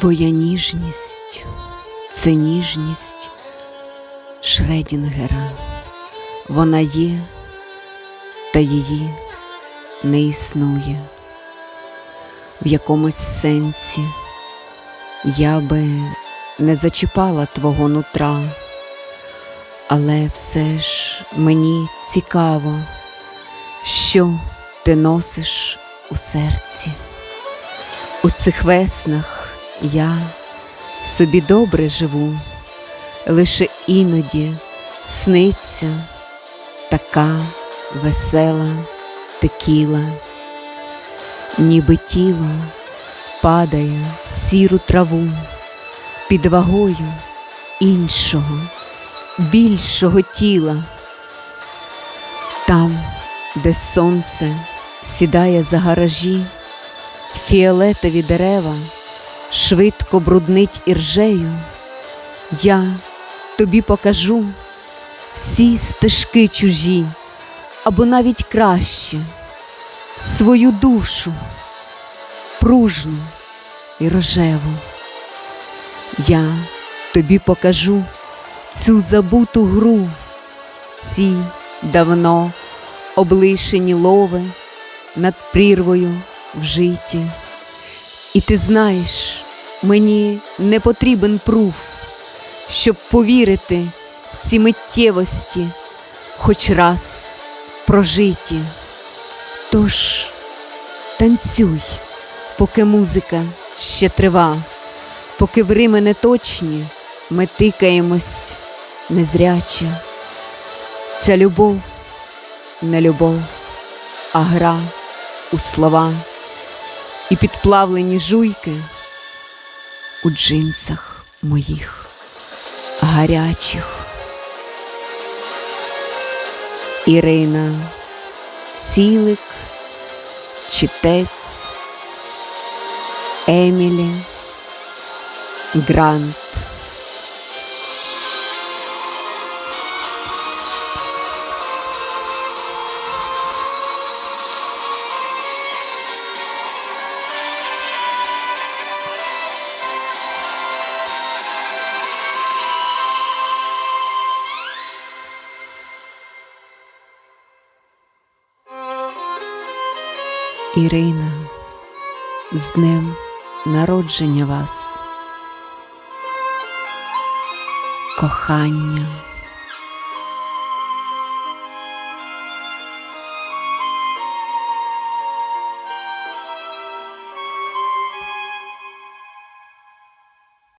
Твоя ніжність це ніжність Шредінгера. Вона є, та її не існує. В якомусь сенсі я би не зачіпала твого нутра, але все ж мені цікаво, що ти носиш у серці. У цих веснах я собі добре живу, лише іноді сниться така весела текіла, ніби тіло падає в сіру траву під вагою іншого, більшого тіла. Там, де сонце сідає за гаражі, фіолетові дерева швидко бруднить іржею, я тобі покажу всі стежки чужі, або навіть краще свою душу, пружну і рожеву. Я тобі покажу цю забуту гру, ці давно облишені лови над прірвою в житті. І ти знаєш, мені не потрібен пруф, щоб повірити в ці миттєвості, хоч раз прожиті. Тож танцюй, поки музика ще трива, поки в не точні, ми тикаємось незряче. Ця любов не любов, а гра у слова і підплавлені жуйки у джинсах моїх гарячих. Ірина Цілик, читець Емілі Грант. Ірина, з днем народження вас, кохання.